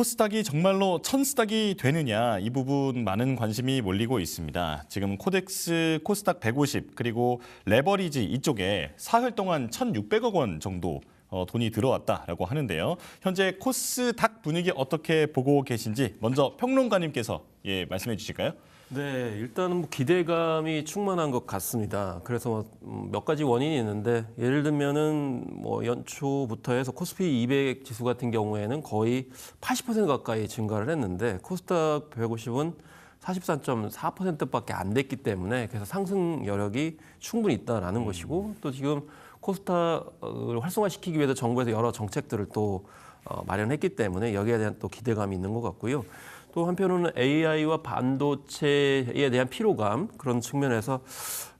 코스닥이 정말로 천스닥이 되느냐 이 부분 많은 관심이 몰리고 있습니다. 지금 코덱스 코스닥 150 그리고 레버리지 이쪽에 사흘 동안 1,600억 원 정도 어, 돈이 들어왔다라고 하는데요. 현재 코스닥 분위기 어떻게 보고 계신지 먼저 평론가님께서 예 말씀해 주실까요? 네, 일단은 뭐 기대감이 충만한 것 같습니다. 그래서 음, 몇 가지 원인이 있는데 예를 들면은 뭐 연초부터 해서 코스피 200 지수 같은 경우에는 거의 80% 가까이 증가를 했는데 코스닥 150은 43.4%밖에 안 됐기 때문에 그래서 상승 여력이 충분히 있다라는 것이고 또 지금 코스닥을 활성화시키기 위해서 정부에서 여러 정책들을 또 어, 마련했기 때문에 여기에 대한 또 기대감이 있는 것 같고요. 또 한편으로는 AI와 반도체에 대한 피로감 그런 측면에서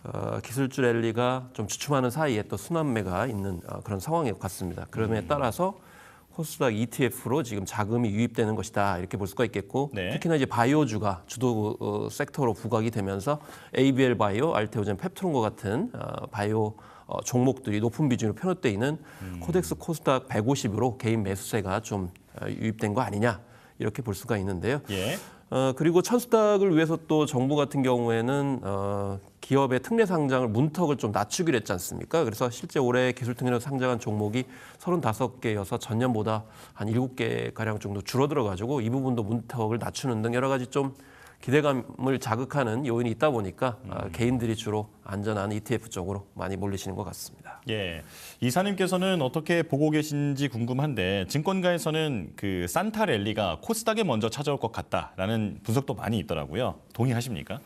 어, 기술주 랠리가 좀 주춤하는 사이에 또 순환매가 있는 어, 그런 상황인 것 같습니다. 그럼에 따라서 코스닥 ETF로 지금 자금이 유입되는 것이다 이렇게 볼 수가 있겠고 네. 특히나 이제 바이오주가 주도 어, 섹터로 부각이 되면서 ABL 바이오, 알테오젠, 펩트론과 같은 어, 바이오 어, 종목들이 높은 비중으로 편입돼 있는 코덱스 코스닥 150으로 개인 매수세가 좀 어, 유입된 거 아니냐 이렇게 볼 수가 있는데요. 예. 어, 그리고 천수닥을 위해서 또 정부 같은 경우에는 어, 기업의 특례 상장을 문턱을 좀 낮추기로 했지 않습니까? 그래서 실제 올해 기술 특례로 상장한 종목이 35개여서 전년보다 한 7개 가량 정도 줄어들어 가지고 이 부분도 문턱을 낮추는 등 여러 가지 좀 기대감을 자극하는 요인이 있다 보니까 아, 개인들이 주로 안전한 ETF 쪽으로 많이 몰리시는 것 같습니다. 예. 이사님께서는 어떻게 보고 계신지 궁금한데 증권가에서는 그 산타 랠리가 코스닥에 먼저 찾아올 것 같다라는 분석도 많이 있더라고요. 동의하십니까?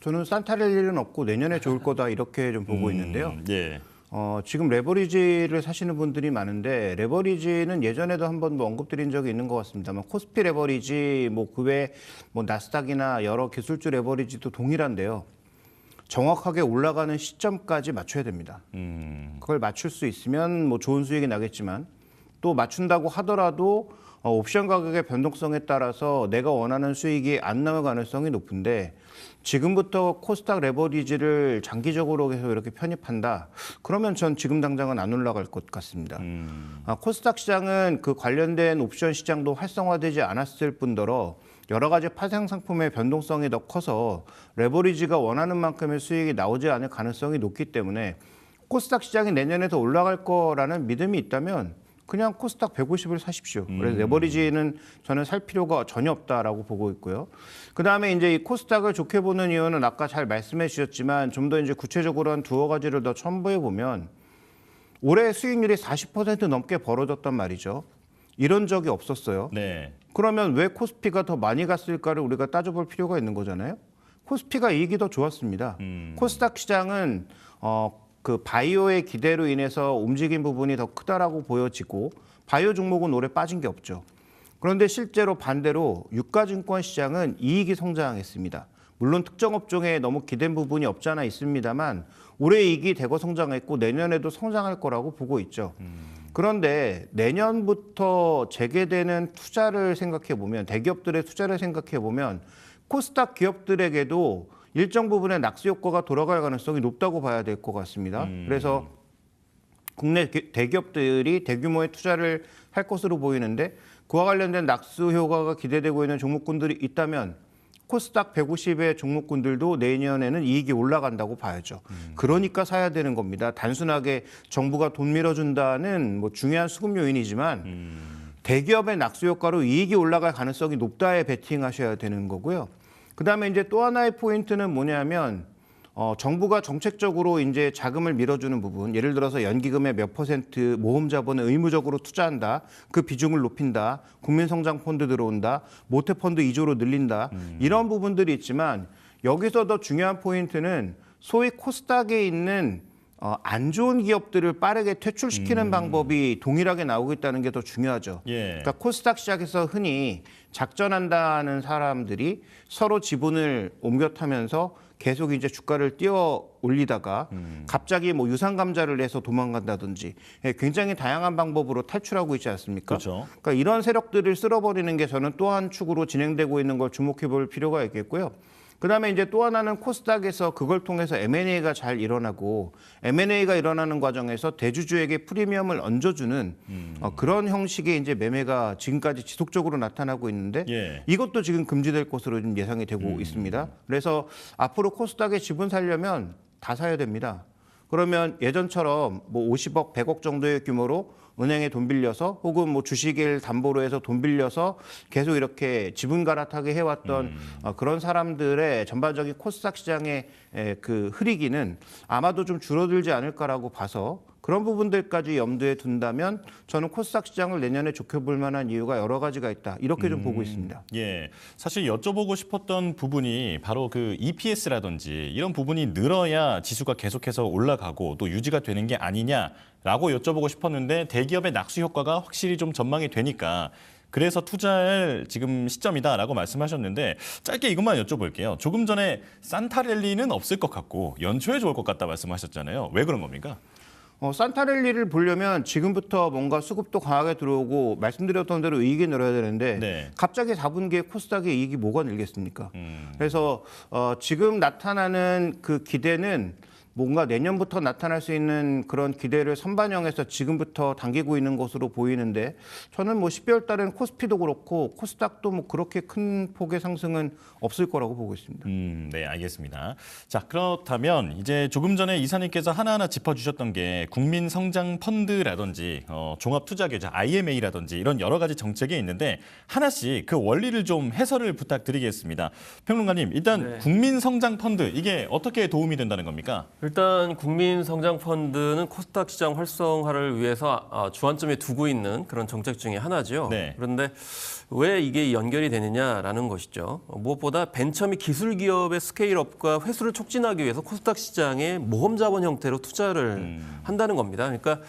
저는 산타랠 일은 없고 내년에 좋을 거다 이렇게 좀 보고 있는데요. 음, 예. 어, 지금 레버리지를 사시는 분들이 많은데 레버리지는 예전에도 한번 뭐 언급드린 적이 있는 것 같습니다만 코스피 레버리지 뭐 그 외 뭐 나스닥이나 여러 기술주 레버리지도 동일한데요. 정확하게 올라가는 시점까지 맞춰야 됩니다. 음, 그걸 맞출 수 있으면 뭐 좋은 수익이 나겠지만 또 맞춘다고 하더라도 어, 옵션 가격의 변동성에 따라서 내가 원하는 수익이 안 나올 가능성이 높은데 지금부터 코스닥 레버리지를 장기적으로 계속 이렇게 편입한다. 그러면 전 지금 당장은 안 올라갈 것 같습니다. 음, 아, 코스닥 시장은 그 관련된 옵션 시장도 활성화되지 않았을 뿐더러 여러 가지 파생 상품의 변동성이 더 커서 레버리지가 원하는 만큼의 수익이 나오지 않을 가능성이 높기 때문에 코스닥 시장이 내년에 더 올라갈 거라는 믿음이 있다면 그냥 코스닥 150을 사십시오. 그래서 레버리지는 저는 살 필요가 전혀 없다라고 보고 있고요. 그 다음에 이제 이 코스닥을 좋게 보는 이유는 아까 잘 말씀해 주셨지만 좀 더 이제 구체적으로 한 두어 가지를 더 첨부해 보면 올해 수익률이 40% 넘게 벌어졌단 말이죠. 이런 적이 없었어요. 네. 그러면 왜 코스피가 더 많이 갔을까를 우리가 따져볼 필요가 있는 거잖아요. 코스피가 이익이 더 좋았습니다. 음. 코스닥 시장은 어, 그 바이오의 기대로 인해서 움직인 부분이 더 크다라고 보여지고 바이오 종목은 올해 빠진 게 없죠. 그런데 실제로 반대로 유가증권 시장은 이익이 성장했습니다. 물론 특정 업종에 너무 기댄 부분이 없지 않아 있습니다만 올해 이익이 대거 성장했고 내년에도 성장할 거라고 보고 있죠. 그런데 내년부터 재개되는 투자를 생각해 보면 대기업들의 투자를 생각해 보면 코스닥 기업들에게도 일정 부분의 낙수 효과가 돌아갈 가능성이 높다고 봐야 될 것 같습니다. 그래서 국내 기- 대기업들이 대규모의 투자를 할 것으로 보이는데 그와 관련된 낙수 효과가 기대되고 있는 종목군들이 있다면 코스닥 150의 종목군들도 내년에는 이익이 올라간다고 봐야죠. 그러니까 사야 되는 겁니다. 단순하게 정부가 돈 밀어준다는 뭐 중요한 수급 요인이지만 대기업의 낙수 효과로 이익이 올라갈 가능성이 높다에 베팅하셔야 되는 거고요. 그다음에 이제 또 하나의 포인트는 뭐냐면 어, 정부가 정책적으로 이제 자금을 밀어주는 부분, 예를 들어서 연기금의 몇 퍼센트 모험 자본을 의무적으로 투자한다, 그 비중을 높인다, 국민성장 펀드 들어온다, 모태 펀드 2조로 늘린다, 이런 부분들이 있지만 여기서 더 중요한 포인트는 소위 코스닥에 있는 어, 안 좋은 기업들을 빠르게 퇴출시키는 방법이 동일하게 나오고 있다는 게 더 중요하죠. 예. 그러니까 코스닥 시장에서 흔히 작전한다는 사람들이 서로 지분을 옮겨 타면서 계속 이제 주가를 띄어 올리다가 갑자기 뭐 유상 감자를 내서 도망간다든지 예, 굉장히 다양한 방법으로 탈출하고 있지 않습니까? 그렇죠. 그러니까 이런 세력들을 쓸어버리는 게 저는 또 한 축으로 진행되고 있는 걸 주목해 볼 필요가 있겠고요. 그다음에 이제 또 하나는 코스닥에서 그걸 통해서 M&A가 잘 일어나고 M&A가 일어나는 과정에서 대주주에게 프리미엄을 얹어주는 어, 그런 형식의 이제 매매가 지금까지 지속적으로 나타나고 있는데 예. 이것도 지금 금지될 것으로 좀 예상이 되고 음. 있습니다. 그래서 앞으로 코스닥에 지분 살려면 다 사야 됩니다. 그러면 예전처럼 뭐 50억, 100억 정도의 규모로 은행에 돈 빌려서 혹은 뭐 주식을 담보로 해서 돈 빌려서 계속 이렇게 지분 갈아타게 해왔던 음. 어, 그런 사람들의 전반적인 코스닥 시장의 에, 그 흐리기는 아마도 좀 줄어들지 않을까라고 봐서 그런 부분들까지 염두에 둔다면 저는 코스닥 시장을 내년에 좋게 볼 만한 이유가 여러 가지가 있다 이렇게 좀 보고 있습니다. 예, 사실 여쭤보고 싶었던 부분이 바로 그 EPS라든지 이런 부분이 늘어야 지수가 계속해서 올라가고 또 유지가 되는 게 아니냐라고 여쭤보고 싶었는데 대기업의 낙수 효과가 확실히 좀 전망이 되니까 그래서 투자할 지금 시점이다라고 말씀하셨는데 짧게 이것만 여쭤볼게요. 조금 전에 산타랠리는 없을 것 같고 연초에 좋을 것 같다 말씀하셨잖아요. 왜 그런 겁니까? 어, 산타랠리를 보려면 지금부터 뭔가 수급도 강하게 들어오고 말씀드렸던 대로 이익이 늘어야 되는데 네. 갑자기 4분기에 코스닥의 이익이 뭐가 늘겠습니까? 음. 그래서 어, 지금 나타나는 그 기대는 뭔가 내년부터 나타날 수 있는 그런 기대를 선반영해서 지금부터 당기고 있는 것으로 보이는데 저는 뭐 12월 달에는 코스피도 그렇고 코스닥도 뭐 그렇게 큰 폭의 상승은 없을 거라고 보고 있습니다. 음, 네, 알겠습니다. 자, 그렇다면 이제 조금 전에 이사님께서 하나하나 짚어주셨던 게 국민 성장 펀드라든지 어, 종합 투자 계좌 IMA라든지 이런 여러 가지 정책이 있는데 하나씩 그 원리를 좀 해설을 부탁드리겠습니다. 평론가님, 일단 네. 국민 성장 펀드 이게 어떻게 도움이 된다는 겁니까? 일단 국민성장펀드는 코스닥 시장 활성화를 위해서 아, 주안점에 두고 있는 그런 정책 중에 하나죠. 네. 그런데 왜 이게 연결이 되느냐라는 것이죠. 무엇보다 벤처 및 기술 기업의 스케일업과 회수를 촉진하기 위해서 코스닥 시장에 모험 자본 형태로 투자를 한다는 겁니다. 그러니까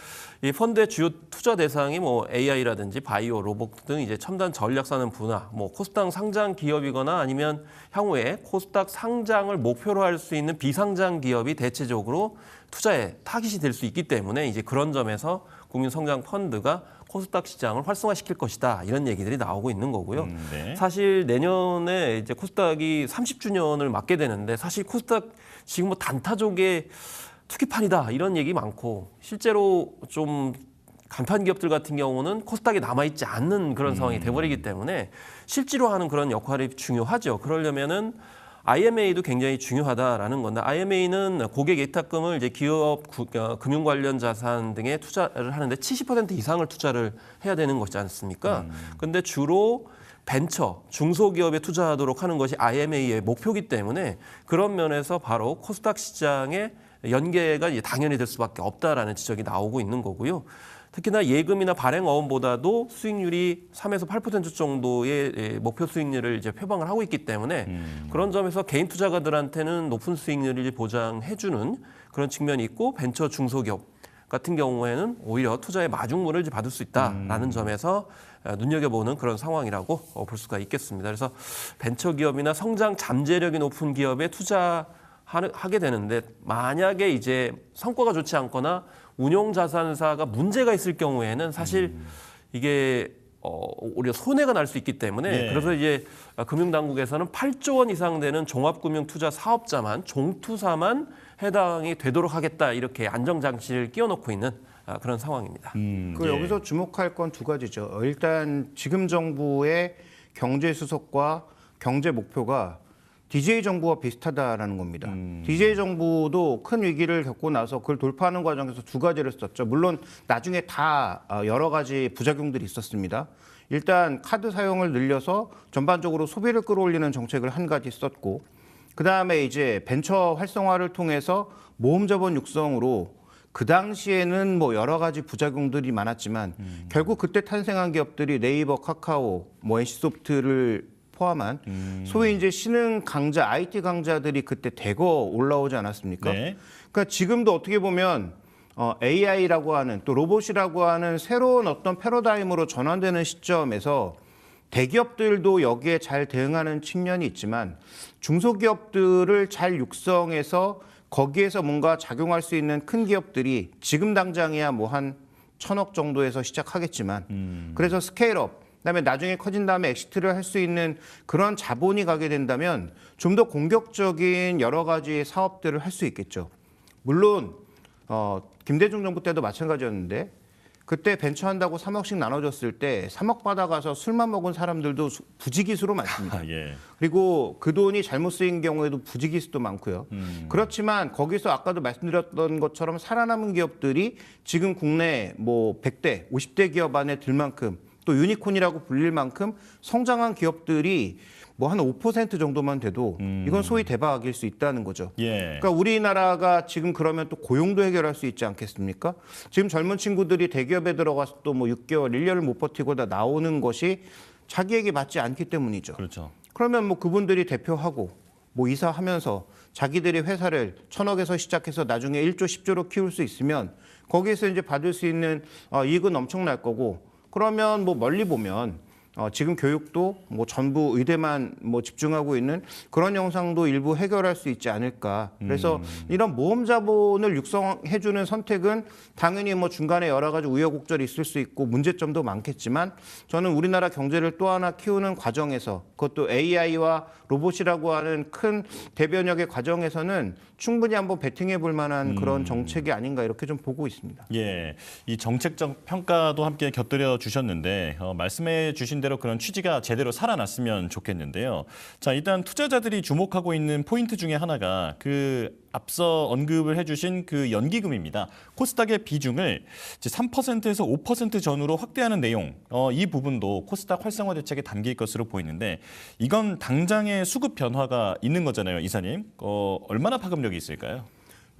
이 펀드의 주요 투자 대상이 뭐 AI라든지 바이오, 로봇 등 이제 첨단 전략 산업 분야, 뭐 코스닥 상장 기업이거나 아니면 향후에 코스닥 상장을 목표로 할 수 있는 비상장 기업이 대체 적으로 투자에 타깃이 될 수 있기 때문에 이제 그런 점에서 국민 성장 펀드가 코스닥 시장을 활성화시킬 것이다 이런 얘기들이 나오고 있는 거고요. 음, 네. 사실 내년에 이제 코스닥이 30주년을 맞게 되는데 사실 코스닥 지금 뭐 단타족의 투기판이다 이런 얘기 많고 실제로 좀 간판 기업들 같은 경우는 코스닥에 남아 있지 않는 그런 상황이 돼버리기 때문에 실제로 하는 그런 역할이 중요하죠. 그러려면은 IMA도 굉장히 중요하다라는 건데 IMA는 고객 예탁금을 이제 기업 구- 어, 금융 관련 자산 등에 투자를 하는데 70% 이상을 투자를 해야 되는 것이지 않습니까? 근데 주로 벤처, 중소기업에 투자하도록 하는 것이 IMA의 목표이기 때문에 그런 면에서 바로 코스닥 시장의 연계가 당연히 될 수밖에 없다라는 지적이 나오고 있는 거고요. 특히나 예금이나 발행 어음보다도 수익률이 3에서 8% 정도의 예, 목표 수익률을 이제 표방을 하고 있기 때문에 그런 점에서 개인 투자가들한테는 높은 수익률을 보장해주는 그런 측면이 있고 벤처 중소기업 같은 경우에는 오히려 투자의 마중물을 받을 수 있다라는 점에서 어, 눈여겨보는 그런 상황이라고 어, 볼 수가 있겠습니다. 그래서 벤처 기업이나 성장 잠재력이 높은 기업에 투자하게 되는데 만약에 이제 성과가 좋지 않거나 운용 자산사가 문제가 있을 경우에는 사실 이게 어, 오히려 손해가 날 수 있기 때문에 네. 그래서 이제 금융당국에서는 8조 원 이상 되는 종합금융투자 사업자만 종투사만 해당이 되도록 하겠다 이렇게 안정장치를 끼워놓고 있는 아, 그런 상황입니다. 음, 그 예. 여기서 주목할 건 두 가지죠. 일단 지금 정부의 경제 수석과 경제 목표가 DJ 정부와 비슷하다라는 겁니다. DJ 정부도 큰 위기를 겪고 나서 그걸 돌파하는 과정에서 두 가지를 썼죠. 물론 나중에 다 어, 여러 가지 부작용들이 있었습니다. 일단 카드 사용을 늘려서 전반적으로 소비를 끌어올리는 정책을 한 가지 썼고 그 다음에 이제 벤처 활성화를 통해서 모험 자본 육성으로 그 당시에는 뭐 여러 가지 부작용들이 많았지만 결국 그때 탄생한 기업들이 네이버, 카카오, 뭐 NC소프트를 포함한 소위 이제 신흥 강자, IT 강자들이 그때 대거 올라오지 않았습니까? 네. 그러니까 지금도 어떻게 보면 어, AI라고 하는 또 로봇이라고 하는 새로운 어떤 패러다임으로 전환되는 시점에서 대기업들도 여기에 잘 대응하는 측면이 있지만 중소기업들을 잘 육성해서 거기에서 뭔가 작용할 수 있는 큰 기업들이 지금 당장이야 뭐 한 천억 정도에서 시작하겠지만 그래서 스케일업 그다음에 나중에 커진 다음에 엑시트를 할 수 있는 그런 자본이 가게 된다면 좀 더 공격적인 여러 가지 사업들을 할 수 있겠죠. 물론 어, 김대중 정부 때도 마찬가지였는데 그때 벤처한다고 3억씩 나눠줬을 때 3억 받아가서 술만 먹은 사람들도 수- 부지기수로 많습니다. 아, 예. 그리고 그 돈이 잘못 쓰인 경우에도 부지기수도 많고요. 그렇지만 거기서 아까도 말씀드렸던 것처럼 살아남은 기업들이 지금 국내 뭐 100대, 50대 기업 안에 들 만큼 또 유니콘이라고 불릴 만큼 성장한 기업들이 뭐 한 5% 정도만 돼도 이건 소위 대박일 수 있다는 거죠. 예. 그러니까 우리나라가 지금 그러면 또 고용도 해결할 수 있지 않겠습니까? 지금 젊은 친구들이 대기업에 들어가서 또 뭐 6개월, 1년을 못 버티고 다 나오는 것이 자기에게 맞지 않기 때문이죠. 그렇죠. 그러면 뭐 그분들이 대표하고 뭐 이사하면서 자기들이 회사를 천억에서 시작해서 나중에 1조, 10조로 키울 수 있으면 거기에서 이제 받을 수 있는 어, 이익은 엄청날 거고 그러면 뭐 멀리 보면 어, 지금 교육도 뭐 전부 의대만 뭐 집중하고 있는 그런 영상도 일부 해결할 수 있지 않을까. 그래서 이런 모험 자본을 육성해주는 선택은 당연히 뭐 중간에 여러 가지 우여곡절이 있을 수 있고 문제점도 많겠지만 저는 우리나라 경제를 또 하나 키우는 과정에서 그것도 AI와 로봇이라고 하는 큰 대변혁의 과정에서는 충분히 한번 베팅해 볼 만한 그런 정책이 아닌가 이렇게 좀 보고 있습니다. 예, 이 정책적 평가도 함께 곁들여 주셨는데 어, 말씀해 주신 대로 그런 취지가 제대로 살아났으면 좋겠는데요. 자, 일단 투자자들이 주목하고 있는 포인트 중에 하나가 그 앞서 언급을 해주신 그 연기금입니다. 코스닥의 비중을 이제 3%에서 5% 전후로 확대하는 내용, 어, 이 부분도 코스닥 활성화 대책에 담길 것으로 보이는데 이건 당장의 수급 변화가 있는 거잖아요, 이사님. 어, 얼마나 파급력이 있을까요?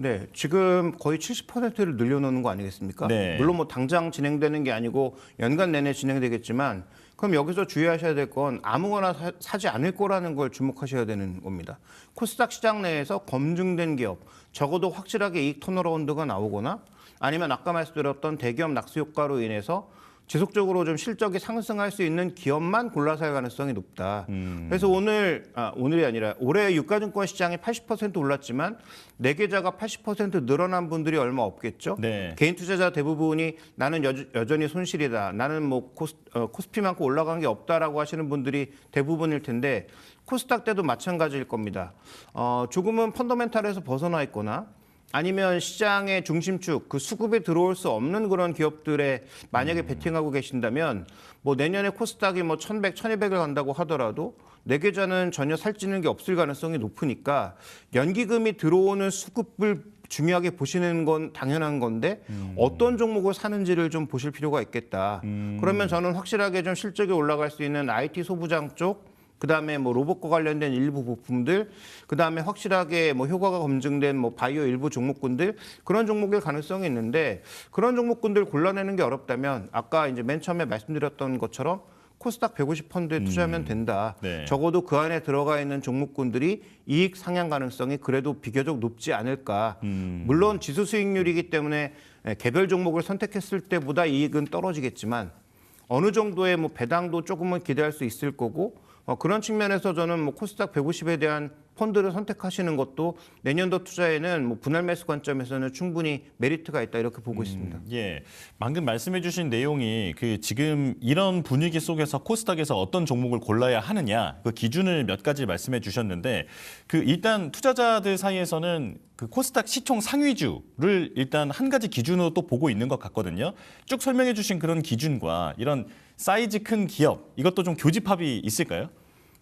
네, 지금 거의 70%를 늘려놓는 거 아니겠습니까? 네. 물론 뭐 당장 진행되는 게 아니고 연간 내내 진행되겠지만 그럼 여기서 주의하셔야 될 건 아무거나 사, 사지 않을 거라는 걸 주목하셔야 되는 겁니다. 코스닥 시장 내에서 검증된 기업, 적어도 확실하게 이익 턴어라운드가 나오거나 아니면 아까 말씀드렸던 대기업 낙수 효과로 인해서 지속적으로 좀 실적이 상승할 수 있는 기업만 골라서 할 가능성이 높다. 그래서 오늘 아, 오늘이 아니라 올해 유가증권 시장이 80% 올랐지만 내 계좌가 80% 늘어난 분들이 얼마 없겠죠. 네. 개인 투자자 대부분이 나는 여, 여전히 손실이다. 나는 뭐 코스, 어, 코스피만큼 올라간 게 없다라고 하시는 분들이 대부분일 텐데 코스닥 때도 마찬가지일 겁니다. 어, 조금은 펀더멘탈에서 벗어나 있거나 아니면 시장의 중심축 그 수급에 들어올 수 없는 그런 기업들에 만약에 베팅하고 계신다면 뭐 내년에 코스닥이 뭐 1100, 1200을 간다고 하더라도 내 계좌는 전혀 살찌는 게 없을 가능성이 높으니까 연기금이 들어오는 수급을 중요하게 보시는 건 당연한 건데 어떤 종목을 사는지를 좀 보실 필요가 있겠다. 그러면 저는 확실하게 좀 실적이 올라갈 수 있는 IT 소부장 쪽 그다음에 뭐 로봇과 관련된 일부 부품들, 그다음에 확실하게 뭐 효과가 검증된 뭐 바이오 일부 종목군들 그런 종목일 가능성이 있는데 그런 종목군들 골라내는 게 어렵다면 아까 이제 맨 처음에 말씀드렸던 것처럼 코스닥 150 펀드에 투자하면 된다. 네. 적어도 그 안에 들어가 있는 종목군들이 이익 상향 가능성이 그래도 비교적 높지 않을까. 물론 지수 수익률이기 때문에 개별 종목을 선택했을 때보다 이익은 떨어지겠지만 어느 정도의 뭐 배당도 조금은 기대할 수 있을 거고 어, 그런 측면에서 저는 뭐 코스닥 150에 대한 펀드를 선택하시는 것도 내년도 투자에는 뭐 분할 매수 관점에서는 충분히 메리트가 있다 이렇게 보고 있습니다. 예, 방금 말씀해주신 내용이 그 지금 이런 분위기 속에서 코스닥에서 어떤 종목을 골라야 하느냐 그 기준을 몇 가지 말씀해 주셨는데 그 일단 투자자들 사이에서는 그 코스닥 시총 상위주를 일단 한 가지 기준으로 또 보고 있는 것 같거든요. 쭉 설명해주신 그런 기준과 이런 사이즈 큰 기업 이것도 좀 교집합이 있을까요?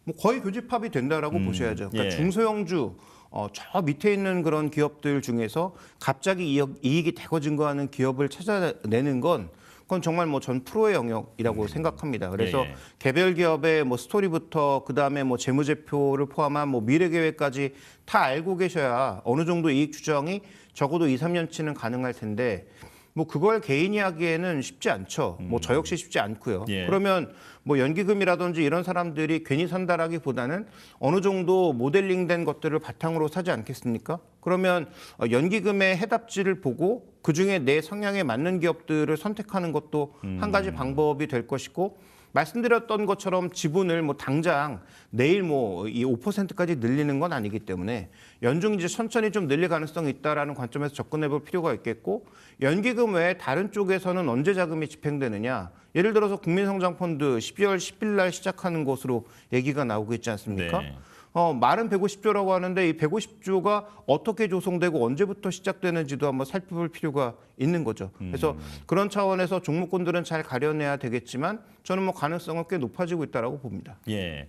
뭐 거의 교집합이 된다라고 보셔야죠. 그러니까 예. 중소형주 어, 저 밑에 있는 그런 기업들 중에서 갑자기 이익, 이익이 대거 증가하는 기업을 찾아내는 건 그건 정말 뭐 전 프로의 영역이라고 생각합니다. 그래서 예, 예. 개별 기업의 뭐 스토리부터 그 다음에 뭐 재무제표를 포함한 뭐 미래 계획까지 다 알고 계셔야 어느 정도 이익 추정이 적어도 2, 3년치는 가능할 텐데 뭐 그걸 개인이 하기에는 쉽지 않죠. 뭐 저 역시 쉽지 않고요. 예. 그러면 뭐 연기금이라든지 이런 사람들이 괜히 산다라기보다는 어느 정도 모델링된 것들을 바탕으로 사지 않겠습니까? 그러면 어, 연기금의 해답지를 보고 그 중에 내 성향에 맞는 기업들을 선택하는 것도 한 가지 방법이 될 것이고 말씀드렸던 것처럼 지분을 뭐 당장 내일 뭐 이 5%까지 늘리는 건 아니기 때문에 연중 이제 천천히 좀 늘릴 가능성이 있다라는 관점에서 접근해 볼 필요가 있겠고 연기금 외에 다른 쪽에서는 언제 자금이 집행되느냐 예를 들어서 국민성장펀드 12월 10일 날 시작하는 것으로 얘기가 나오고 있지 않습니까? 네. 어, 말은 150조라고 하는데 이 150조가 어떻게 조성되고 언제부터 시작되는지도 한번 살펴볼 필요가 있는 거죠. 그래서 그런 차원에서 종목군들은 잘 가려내야 되겠지만 저는 뭐 가능성은 꽤 높아지고 있다라고 봅니다. 예.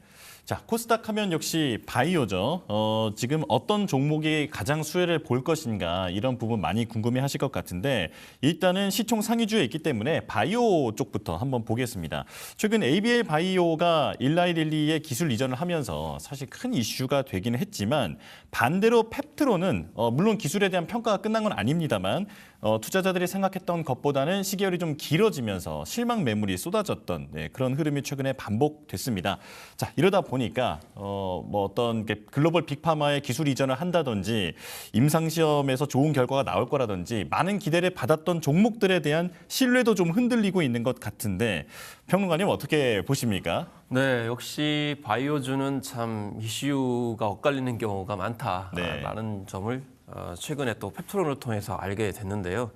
자, 코스닥 하면 역시 바이오죠. 어, 지금 어떤 종목이 가장 수혜를 볼 것인가 이런 부분 많이 궁금해 하실 것 같은데 일단은 시총 상위주에 있기 때문에 바이오 쪽부터 한번 보겠습니다. 최근 ABL 바이오가 일라이릴리의 기술 이전을 하면서 사실 큰 이슈가 되기는 했지만 반대로 펩트로는 어, 물론 기술에 대한 평가가 끝난 건 아닙니다만 어, 투자자들이 생각했던 것보다는 시계열이 좀 길어지면서 실망 매물이 쏟아졌던 네, 그런 흐름이 최근에 반복됐습니다. 자 이러다 보니 까 어, 뭐 어떤 게 글로벌 빅파마의 기술 이전을 한다든지 임상 시험에서 좋은 결과가 나올 거라든지 많은 기대를 받았던 종목들에 대한 신뢰도 좀 흔들리고 있는 것 같은데 평론가님 어떻게 보십니까? 네, 역시 바이오주는 참 이슈가 엇갈리는 경우가 네. 많다라는 점을 어, 최근에 또 펩트론을 통해서 알게 됐는데요.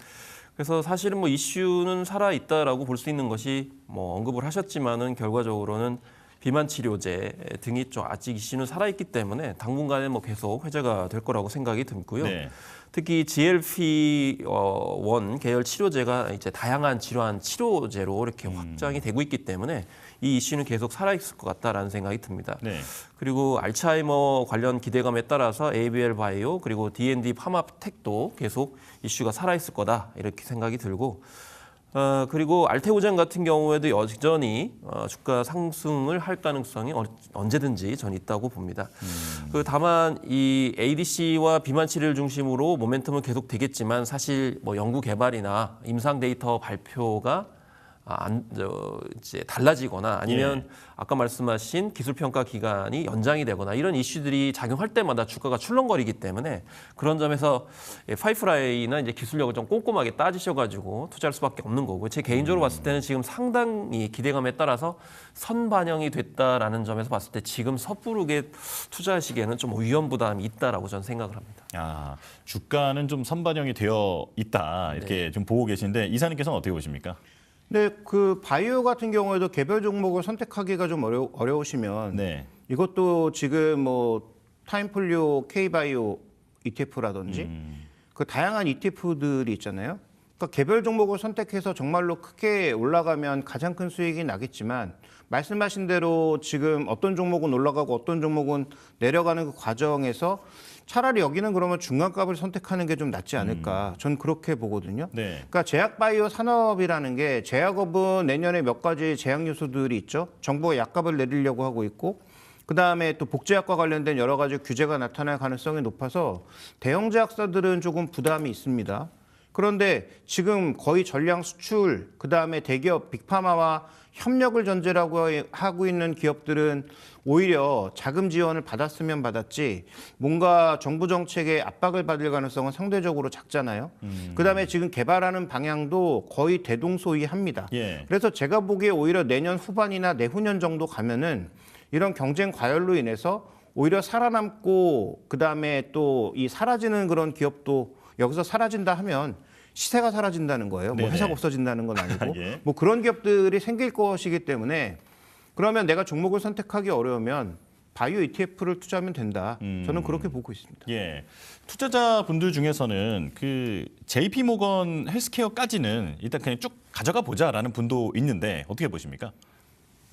그래서 사실은 뭐 이슈는 살아 있다라고 볼 수 있는 것이 뭐 언급을 하셨지만은 결과적으로는 비만 치료제 등이 좀 아직 이슈는 살아 있기 때문에 당분간은 뭐 계속 회자가 될 거라고 생각이 들고요. 네. 특히 GLP-1 계열 치료제가 이제 다양한 질환 치료제로 이렇게 확장이 되고 있기 때문에 이 이슈는 계속 살아 있을 것 같다라는 생각이 듭니다. 네. 그리고 알츠하이머 관련 기대감에 따라서 ABL 바이오 그리고 D&D 파마텍도 계속 이슈가 살아 있을 거다 이렇게 생각이 들고 어, 그리고 알테오젠 같은 경우에도 여전히 어, 주가 상승을 할 가능성이 어- 언제든지 전 있다고 봅니다. 그 다만 이 ADC와 비만 치료를 중심으로 모멘텀은 계속 되겠지만 사실 뭐 연구 개발이나 임상 데이터 발표가 아, 안, 저, 이제 달라지거나 아니면 아까 말씀하신 기술 평가 기간이 연장이 되거나 이런 이슈들이 작용할 때마다 주가가 출렁거리기 때문에 그런 점에서 예, 파이프라이나 이제 기술력을 좀 꼼꼼하게 따지셔가지고 투자할 수밖에 없는 거고 제 개인적으로 봤을 때는 지금 상당히 기대감에 따라서 선반영이 됐다라는 점에서 봤을 때 지금 섣부르게 투자하시기에는 좀 위험 부담이 있다라고 저는 생각을 합니다. 아 주가는 좀 선반영이 되어 있다 이렇게 좀 보고 계신데 이사님께서는 어떻게 보십니까? 근데 그 바이오 같은 경우에도 개별 종목을 선택하기가 좀 어려, 어려우시면 네. 이것도 지금 뭐 타임폴리오 K바이오 ETF라든지 그 다양한 ETF들이 있잖아요. 그러니까 개별 종목을 선택해서 정말로 크게 올라가면 가장 큰 수익이 나겠지만 말씀하신 대로 지금 어떤 종목은 올라가고 어떤 종목은 내려가는 그 과정에서 차라리 여기는 그러면 중간값을 선택하는 게 좀 낫지 않을까. 전 그렇게 보거든요. 네. 그러니까 제약바이오 산업이라는 게 제약업은 내년에 몇 가지 제약 요소들이 있죠. 정부가 약값을 내리려고 하고 있고 그다음에 또 복제약과 관련된 여러 가지 규제가 나타날 가능성이 높아서 대형 제약사들은 조금 부담이 있습니다. 그런데 지금 거의 전량 수출, 그 다음에 대기업 빅파마와 협력을 전제라고 하고 있는 기업들은 오히려 자금 지원을 받았으면 받았지 뭔가 정부 정책에 압박을 받을 가능성은 상대적으로 작잖아요. 그다음에 지금 개발하는 방향도 거의 대동소이합니다. 예. 그래서 제가 보기에 오히려 내년 후반이나 내후년 정도 가면은 이런 경쟁 과열로 인해서 오히려 살아남고 그다음에 또 이 사라지는 그런 기업도 여기서 사라진다 하면 시세가 사라진다는 거예요. 뭐 네네. 회사가 없어진다는 건 아니고 예. 뭐 그런 기업들이 생길 것이기 때문에 그러면 내가 종목을 선택하기 어려우면 바이오 ETF를 투자하면 된다. 저는 그렇게 보고 있습니다. 예. 투자자분들 중에서는 그 JP 모건 헬스케어까지는 일단 그냥 쭉 가져가 보자라는 분도 있는데 어떻게 보십니까?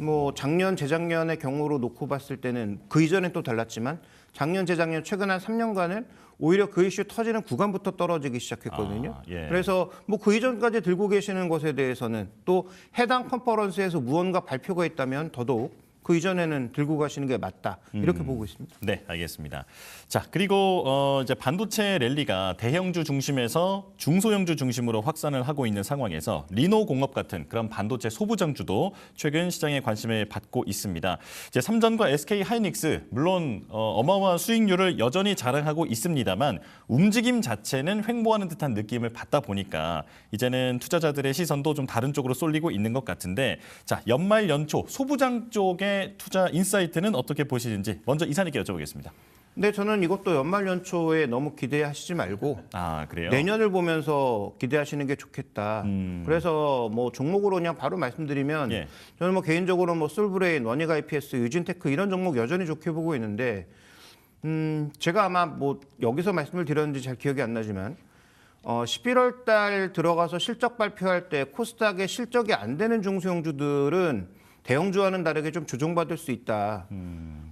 뭐 작년 재작년의 경우로 놓고 봤을 때는 그 이전엔 또 달랐지만 작년 재작년 최근 한 3년간은 오히려 그 이슈 터지는 구간부터 떨어지기 시작했거든요. 아, 예. 그래서 뭐 그 이전까지 들고 계시는 것에 대해서는 또 해당 컨퍼런스에서 무언가 발표가 있다면 더더욱 그 이전에는 들고 가시는 게 맞다 이렇게 보고 있습니다. 네, 알겠습니다. 자, 그리고 어, 이제 반도체 랠리가 대형주 중심에서 중소형주 중심으로 확산을 하고 있는 상황에서 리노 공업 같은 그런 반도체 소부장주도 최근 시장의 관심을 받고 있습니다. 이제 삼전과 SK 하이닉스 물론 어, 어마어마한 수익률을 여전히 자랑하고 있습니다만 움직임 자체는 횡보하는 듯한 느낌을 받다 보니까 이제는 투자자들의 시선도 좀 다른 쪽으로 쏠리고 있는 것 같은데 자, 연말 연초 소부장 쪽의 투자 인사이트는 어떻게 보시는지 먼저 이사님께 여쭤보겠습니다. 근데 저는 이것도 연말 연초에 너무 기대하시지 말고 아 그래요? 내년을 보면서 기대하시는 게 좋겠다. 그래서 뭐 종목으로 그냥 바로 말씀드리면 예. 저는 뭐 개인적으로 뭐 솔브레인, 원익 IPS, 유진테크 이런 종목 여전히 좋게 보고 있는데 음 제가 아마 뭐 여기서 말씀을 드렸는지 잘 기억이 안 나지만 어 11월 달 들어가서 실적 발표할 때 코스닥에 실적이 안 되는 중소형주들은 대형주와는 다르게 좀 조정받을 수 있다.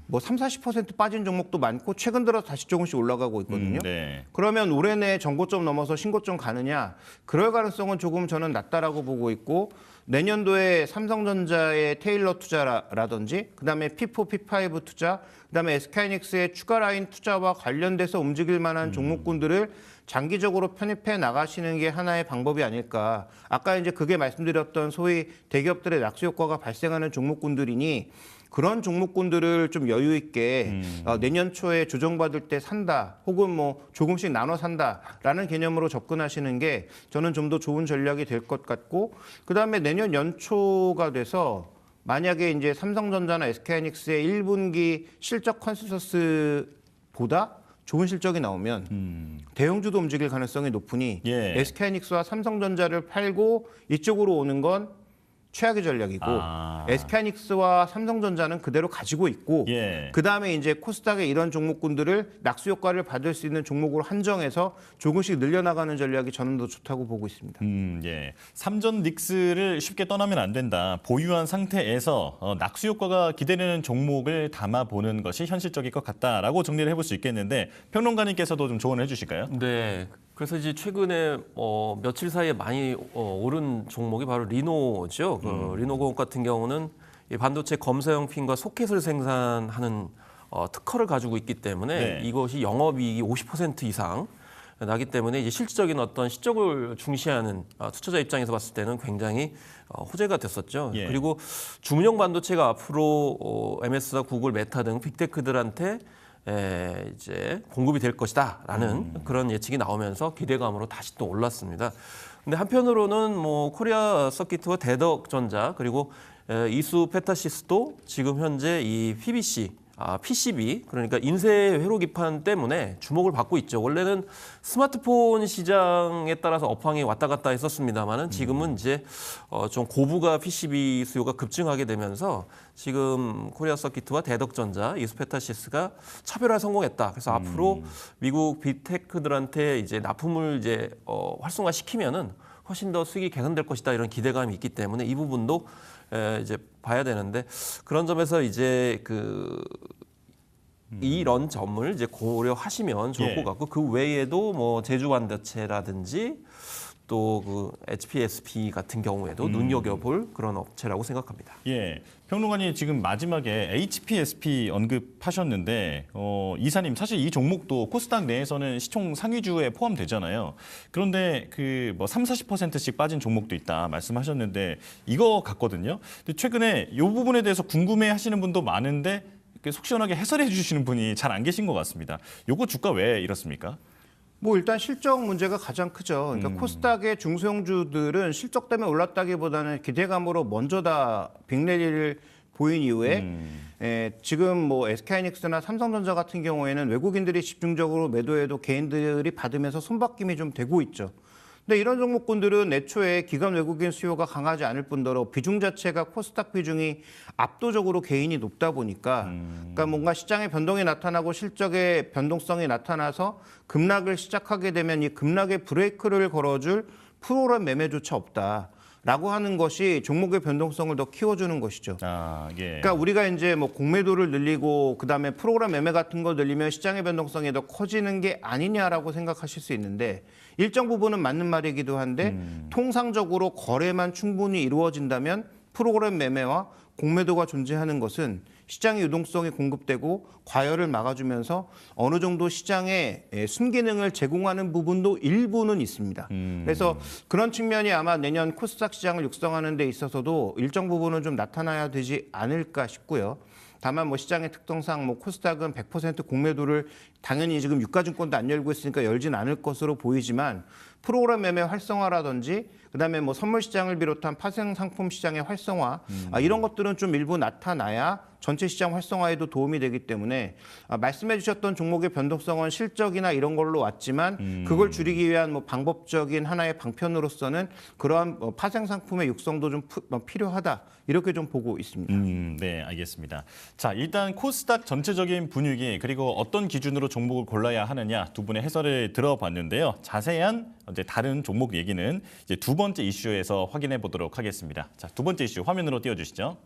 뭐 3, 40% 빠진 종목도 많고 최근 들어 다시 조금씩 올라가고 있거든요. 음, 네. 그러면 올해 내 정고점 넘어서 신고점 가느냐? 그럴 가능성은 조금 저는 낮다라고 보고 있고 내년도에 삼성전자의 테일러 투자라든지 그다음에 P4, P5 투자, 그다음에 SK하이닉스의 추가 라인 투자와 관련돼서 움직일 만한 종목군들을 장기적으로 편입해 나가시는 게 하나의 방법이 아닐까. 아까 이제 그게 말씀드렸던 소위 대기업들의 낙수 효과가 발생하는 종목군들이니 그런 종목군들을 좀 여유 있게 어, 내년 초에 조정받을 때 산다 혹은 뭐 조금씩 나눠 산다라는 개념으로 접근하시는 게 저는 좀 더 좋은 전략이 될 것 같고 그다음에 내년 연초가 돼서 만약에 이제 삼성전자나 SK하이닉스의 1분기 실적 컨센서스보다 좋은 실적이 나오면 대형주도 움직일 가능성이 높으니 예. SK하이닉스와 삼성전자를 팔고 이쪽으로 오는 건 최악의 전략이고 아. SK하이닉스와 삼성전자는 그대로 가지고 있고 예. 그 다음에 이제 코스닥의 이런 종목군들을 낙수 효과를 받을 수 있는 종목으로 한정해서 조금씩 늘려나가는 전략이 저는 더 좋다고 보고 있습니다. 음, 예. 삼전 닉스를 쉽게 떠나면 안 된다. 보유한 상태에서 어, 낙수 효과가 기대되는 종목을 담아 보는 것이 현실적일 것 같다라고 정리를 해볼 수 있겠는데 평론가님께서도 좀 조언을 해주실까요? 네. 그래서 이제 최근에 어, 며칠 사이에 많이 어, 오른 종목이 바로 리노죠. 그 리노공업 같은 경우는 이 반도체 검사용 핀과 소켓을 생산하는 어, 특허를 가지고 있기 때문에 네. 이것이 영업이익이 50% 이상 나기 때문에 이제 실질적인 어떤 시적을 중시하는 어, 투자자 입장에서 봤을 때는 굉장히 어, 호재가 됐었죠. 예. 그리고 주문형 반도체가 앞으로 어, MS와 구글, 메타 등 빅테크들한테 에, 이제 공급이 될 것이다라는 그런 예측이 나오면서 기대감으로 다시 또 올랐습니다. 근데 한편으로는 뭐 코리아 서킷과 대덕전자 그리고 에, 이수 페타시스도 지금 현재 이 PBC 아, PCB 그러니까 인쇄 회로 기판 때문에 주목을 받고 있죠. 원래는 스마트폰 시장에 따라서 업황이 왔다 갔다 했었습니다만은 지금은 이제 어, 좀 고부가 PCB 수요가 급증하게 되면서 지금 코리아 서킷과 대덕전자, 이스페타시스가 차별화에 성공했다. 그래서 앞으로 미국 빅테크들한테 이제 납품을 이제 어, 활성화 시키면은 훨씬 더 수익이 개선될 것이다 이런 기대감이 있기 때문에 이 부분도 에, 이제 봐야 되는데 그런 점에서 이제 그 이런 점을 이제 고려하시면 좋을 예. 것 같고 그 외에도 뭐 제주 반도체라든지 또 그 HPSP 같은 경우에도 눈여겨볼 그런 업체라고 생각합니다. 예. 평론가님 지금 마지막에 HPSP 언급하셨는데 어, 이사님 사실 이 종목도 코스닥 내에서는 시총 상위주에 포함되잖아요. 그런데 그 뭐 3, 40%씩 빠진 종목도 있다 말씀하셨는데 이거 같거든요. 근데 최근에 이 부분에 대해서 궁금해 하시는 분도 많은데 속 시원하게 해설해 주시는 분이 잘 안 계신 것 같습니다. 요거 주가 왜 이렇습니까? 뭐 일단 실적 문제가 가장 크죠. 그러니까 음. 코스닥의 중소형주들은 실적 때문에 올랐다기보다는 기대감으로 먼저 다 빅랠리를 보인 이후에 음. 에, 지금 뭐 SK하이닉스나 삼성전자 같은 경우에는 외국인들이 집중적으로 매도해도 개인들이 받으면서 손바뀜이 좀 되고 있죠. 근데 이런 종목군들은 애초에 기관 외국인 수요가 강하지 않을 뿐더러 비중 자체가 코스닥 비중이 압도적으로 개인이 높다 보니까 그러니까 뭔가 시장의 변동이 나타나고 실적의 변동성이 나타나서 급락을 시작하게 되면 이 급락의 브레이크를 걸어줄 프로그램 매매조차 없다. 라고 하는 것이 종목의 변동성을 더 키워주는 것이죠. 아, 예. 그러니까 우리가 이제 뭐 공매도를 늘리고 그다음에 프로그램 매매 같은 거 늘리면 시장의 변동성이 더 커지는 게 아니냐라고 생각하실 수 있는데 일정 부분은 맞는 말이기도 한데 통상적으로 거래만 충분히 이루어진다면 프로그램 매매와 공매도가 존재하는 것은 시장의 유동성이 공급되고 과열을 막아주면서 어느 정도 시장에 예, 순기능을 제공하는 부분도 일부는 있습니다. 그래서 그런 측면이 아마 내년 코스닥 시장을 육성하는 데 있어서도 일정 부분은 좀 나타나야 되지 않을까 싶고요. 다만 뭐 시장의 특성상 뭐 코스닥은 100% 공매도를 당연히 지금 유가증권도 안 열고 있으니까 열진 않을 것으로 보이지만 프로그램 매매 활성화라든지 그다음에 뭐 선물 시장을 비롯한 파생 상품 시장의 활성화 아, 이런 것들은 좀 일부 나타나야 전체 시장 활성화에도 도움이 되기 때문에 아, 말씀해 주셨던 종목의 변동성은 실적이나 이런 걸로 왔지만 그걸 줄이기 위한 뭐 방법적인 하나의 방편으로서는 그러한 뭐 파생 상품의 육성도 좀 푸- 어, 필요하다 이렇게 좀 보고 있습니다. 음, 네, 알겠습니다. 자, 일단 코스닥 전체적인 분위기 그리고 어떤 기준으로 종목을 골라야 하느냐 두 분의 해설을 들어봤는데요. 자세한 이제 다른 종목 얘기는 이제 두 번째 이슈에서 확인해 보도록 하겠습니다. 자, 두 번째 이슈 화면으로 띄워 주시죠.